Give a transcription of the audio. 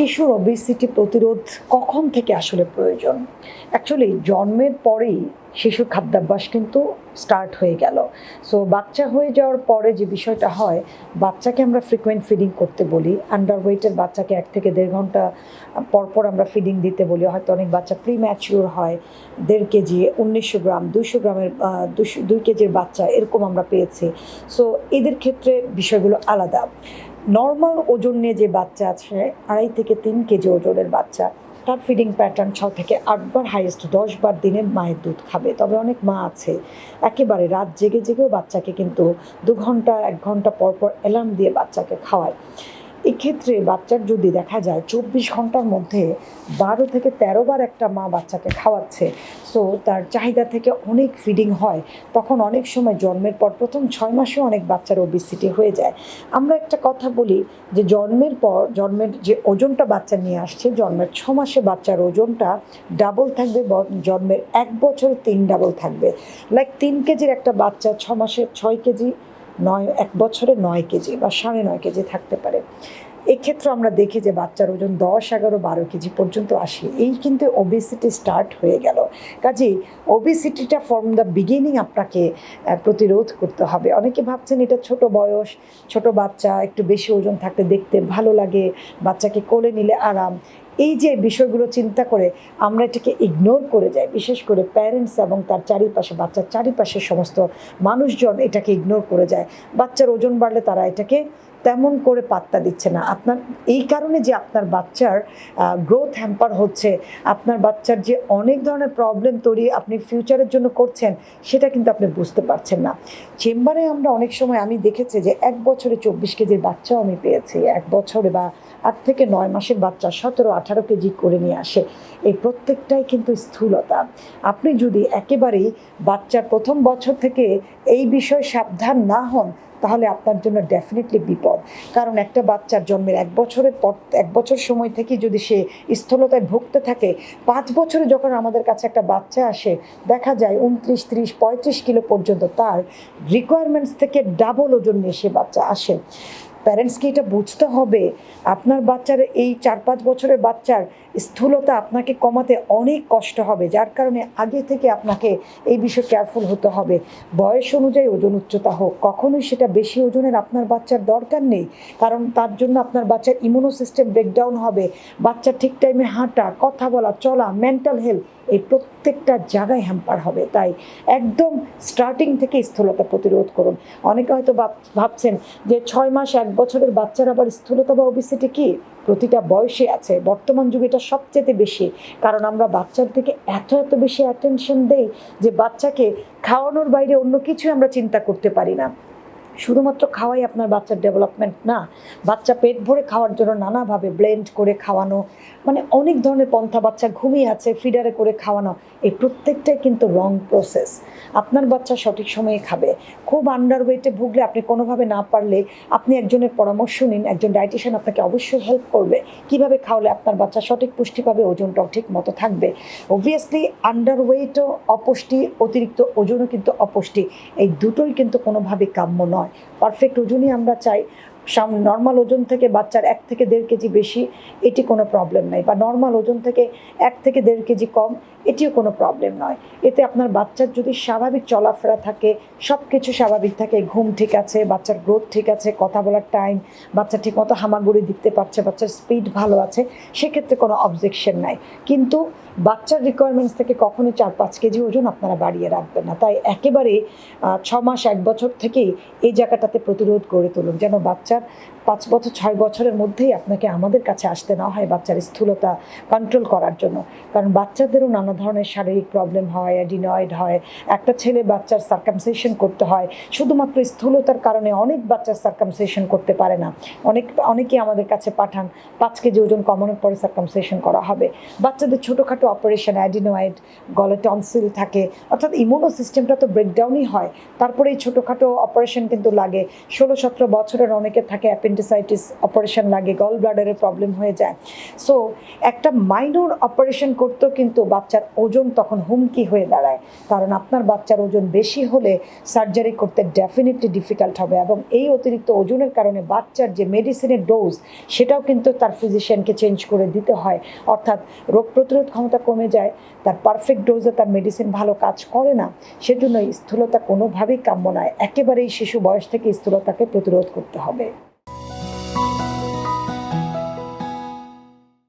শিশুর ওবেসিটি প্রতিরোধ কখন থেকে আসলে প্রয়োজন? অ্যাকচুয়ালি জন্মের পরেই শিশুর খাদ্যাভ্যাস কিন্তু স্টার্ট হয়ে গেল। সো বাচ্চা হয়ে যাওয়ার পরে যে বিষয়টা হয়, বাচ্চাকে আমরা ফ্রিকোয়েন্ট ফিডিং করতে বলি আন্ডার ওয়েটের বাচ্চাকে এক থেকে দেড় ঘণ্টা পর পর আমরা ফিডিং দিতে বলি। হয়তো অনেক বাচ্চা প্রি ম্যাচিওর হয়, দেড় কেজি, উনিশশো গ্রাম দুশো গ্রামের দুশো দুই কেজির বাচ্চা এরকম আমরা পেয়েছি। সো এদের ক্ষেত্রে বিষয়গুলো আলাদা। নর্মাল ওজন নিয়ে যে বাচ্চা আছে, আড়াই থেকে তিন কেজি ওজনের বাচ্চা, তার ফিডিং প্যাটার্ন ছ থেকে আটবার হাইয়েস্ট দশবার দিনে মায়ের দুধ খাবে। তবে অনেক মা আছে, একেবারে রাত জেগে জেগেও বাচ্চাকে কিন্তু দু ঘণ্টা, এক ঘণ্টা পর পর অ্যালার্ম দিয়ে বাচ্চাকে খাওয়ায়। এক্ষেত্রে বাচ্চার যদি দেখা যায় চব্বিশ ঘণ্টার মধ্যে বারো থেকে তেরো বার একটা মা বাচ্চাকে খাওয়াচ্ছে সো তার চাহিদা থেকে অনেক ফিডিং হয়, তখন অনেক সময় জন্মের পর প্রথম ছয় মাসেও অনেক বাচ্চার ওবিসিটি হয়ে যায়। আমরা একটা কথা বলি যে জন্মের পর, জন্মের যে ওজনটা বাচ্চা নিয়ে আসছে, জন্মের ছ মাসে বাচ্চার ওজনটা ডাবল থাকবে জন্মের এক বছর তিন ডাবল থাকবে। লাইক তিন কেজির একটা বাচ্চা ছ মাসে ছয় কেজি নয়, এক বছরে নয় কেজি বা সাড়ে নয় কেজি থাকতে পারে। এক্ষেত্রে আমরা দেখি যে বাচ্চার ওজন দশ, এগারো, বারো কেজি পর্যন্ত আসে। এই কিন্তু ওবেসিটি স্টার্ট হয়ে গেল। কাজেই ওবেসিটিটা ফ্রম দ্য বিগিনিং আপনাকে প্রতিরোধ করতে হবে। অনেকে ভাবছেন এটা ছোট বয়স, ছোট বাচ্চা, একটু বেশি ওজন থাকতে দেখতে ভালো লাগে, বাচ্চাকে কোলে নিলে আরাম। এই যে বিষয়গুলো চিন্তা করে আমরা এটাকে ইগনোর করে যাই, বিশেষ করে প্যারেন্টস এবং তার চারিপাশে বাচ্চার চারিপাশের সমস্ত মানুষজন এটাকে ইগনোর করে যায়। বাচ্চার ওজন বাড়লে তারা এটাকে তেমন করে পাত্তা দিচ্ছে না। আপনার, এই কারণে যে আপনার বাচ্চার গ্রোথ হ্যাম্পার হচ্ছে, আপনার বাচ্চার যে অনেক ধরনের প্রবলেম তৈরি আপনি ফিউচারের জন্য করছেন, সেটা কিন্তু আপনি বুঝতে পারছেন না। চেম্বারে আমরা অনেক সময় আমি দেখেছি যে এক বছরে চব্বিশ কেজির বাচ্চাও আমি পেয়েছি। এক বছরে বা আট থেকে নয় মাসের বাচ্চা সতেরো আঠারো কেজি করে নিয়ে আসে। এই প্রত্যেকটাই কিন্তু স্থূলতা। আপনি যদি একেবারেই বাচ্চার প্রথম বছর থেকে এই বিষয়ে সাবধান না হন, তাহলে আপনার জন্য ডেফিনেটলি বিপদ। কারণ একটা বাচ্চার জন্মের এক বছরের পর, এক বছর সময় থেকে যদি সে স্থূলতায় ভুগতে থাকে, পাঁচ বছরে যখন আমাদের কাছে একটা বাচ্চা আসে, দেখা যায় উনত্রিশ, ত্রিশ, পঁয়ত্রিশ কিলো পর্যন্ত তার রিকোয়ারমেন্টস থেকে ডাবল ওজন নিয়ে সে বাচ্চা আসে। প্যারেন্টসকে এটা বুঝতে হবে? আপনার বাচ্চার এই চার পাঁচ বছরের বাচ্চার স্থূলতা আপনাকে কমাতে অনেক কষ্ট হবে, যার কারণে আগে থেকে আপনাকে এই বিষয়ে কেয়ারফুল হতে হবে। বয়স অনুযায়ী ওজন উচ্চতা হোক, কখনোই সেটা বেশি ওজনের আপনার বাচ্চার দরকার নেই, কারণ তার জন্য আপনার বাচ্চার ইমিউনো সিস্টেম ব্রেকডাউন হবে। বাচ্চা ঠিক টাইমে হাঁটা, কথা বলা, চলা মেন্টাল হেলথ এই প্রত্যেকটা জায়গায় হ্যাম্পার হবে। তাই একদম স্টার্টিং থেকে স্থূলতা প্রতিরোধ করুন। অনেকে হয়তো ভাবছেন যে ছয় মাস, এক বছরের বাচ্চার আবার স্থূলতা বা ওবিসিটি কি? প্রতিটা বয়সে আছে। বর্তমান যুগে এটা সবচেয়ে বেশি। কারণ আমরা বাচ্চার থেকে এত এত বেশি অ্যাটেনশন দেই যে বাচ্চাকে খাওয়ানোর বাইরে অন্য কিছু আমরা চিন্তা করতে পারি না। শুধুমাত্র খাওয়াই আপনার বাচ্চার ডেভেলপমেন্ট না, বাচ্চা পেট ভরে খাওয়ার জন্য নানাভাবে ব্লেন্ড করে খাওয়ানো মানে অনেক ধরনের পন্থা বাচ্চা ঘুমিয়ে আছে ফিডারে করে খাওয়ানো, এই প্রত্যেকটাই কিন্তু রং প্রসেস আপনার বাচ্চা সঠিক সময়ে খাবে। খুব আন্ডার ওয়েটে ভুগলে আপনি কোনোভাবে না পারলে আপনি একজনের পরামর্শ নিন, একজন ডায়েটিশিয়ান আপনাকে অবশ্যই হেল্প করবে। কীভাবে খাওয়ালে আপনার বাচ্চা সঠিক পুষ্টি পাবে, ওজনটাও ঠিক মতো থাকবে। অবভিয়াসলি আন্ডার ওয়েটও অপুষ্টি, অতিরিক্ত ওজনও কিন্তু অপুষ্টি, এই দুটোই কিন্তু কোনোভাবে কাম্য নয়। পারফেক্ট ওজনই আমরা চাই। সাম নর্মাল ওজন থেকে বাচ্চার এক থেকে দেড় কেজি বেশি, এটি কোনো প্রবলেম নাই। বা নর্মাল ওজন থেকে এক থেকে দেড় কেজি কম, এটিও কোনো প্রবলেম নয়। এতে আপনার বাচ্চার যদি স্বাভাবিক চলাফেরা থাকে সব কিছু স্বাভাবিক থাকে, ঘুম ঠিক আছে, বাচ্চার গ্রোথ ঠিক আছে, কথা বলার টাইম বাচ্চা ঠিক মতো হামাগুড়ি দিতে পারছে বাচ্চার স্পিড ভালো আছে, সেক্ষেত্রে কোনো অবজেকশন নাই। কিন্তু বাচ্চার রিকোয়ারমেন্টস থেকে কখনো চার পাঁচ কেজি ওজন আপনারা বাড়িয়ে রাখবেন না। তাই একেবারে ছ মাস এক বছর থেকেই এই জায়গাটাতে প্রতিরোধ গড়ে তুলুন, যেন বাচ্চার পাঁচ বছর, ছয় বছরের মধ্যেই আপনাকে আমাদের কাছে আসতে না হয় বাচ্চার স্থূলতা কন্ট্রোল করার জন্য। কারণ বাচ্চাদেরও নানা ধরনের শারীরিক প্রবলেম হয় অ্যাডিনয়েড হয়, একটা ছেলে বাচ্চার সার্কামসেশন করতে হয়। শুধুমাত্র স্থূলতার কারণে অনেক বাচ্চার সার্কামসেশন করতে পারে না। অনেক, অনেকেই আমাদের কাছে পাঠান, পাঁচ কেজি ওজন কমানোর পরে সার্কামসেশন করা হবে। বাচ্চাদের ছোটোখাটো অপারেশন অ্যাডিনয়েড গলে টনসিল থাকে, অর্থাৎ ইমিউনো সিস্টেমটা তো ব্রেকডাউনই হয়। তারপরে এই ছোটোখাটো অপারেশন কিন্তু লাগে। ষোলো, সতেরো বছরের অনেকের থাকে অ্যাপেন্ডিসাইটিস অপারেশন লাগে গল ব্লাডারের প্রবলেম হয়ে যায়। সো একটা মাইনর অপারেশন করতেও কিন্তু বাচ্চার ওজন তখন হুমকি হয়ে দাঁড়ায়। কারণ আপনার বাচ্চার ওজন বেশি হলে সার্জারি করতে ডেফিনেটলি ডিফিকাল্ট হবে এবং এই অতিরিক্ত ওজনের কারণে বাচ্চার যে মেডিসিনের ডোজ সেটাও কিন্তু তার ফিজিশিয়ানকে চেঞ্জ করে দিতে হয়। অর্থাৎ রোগ প্রতিরোধ ক্ষমতা কমে যায়, তার পারফেক্ট ডোজে তার মেডিসিন ভালো কাজ করে না সেজন্য স্থূলতা কোনোভাবেই কাম্য নয়। একেবারেই শিশু বয়স থেকে স্থূলতাকে প্রতিরোধ করতে হবে।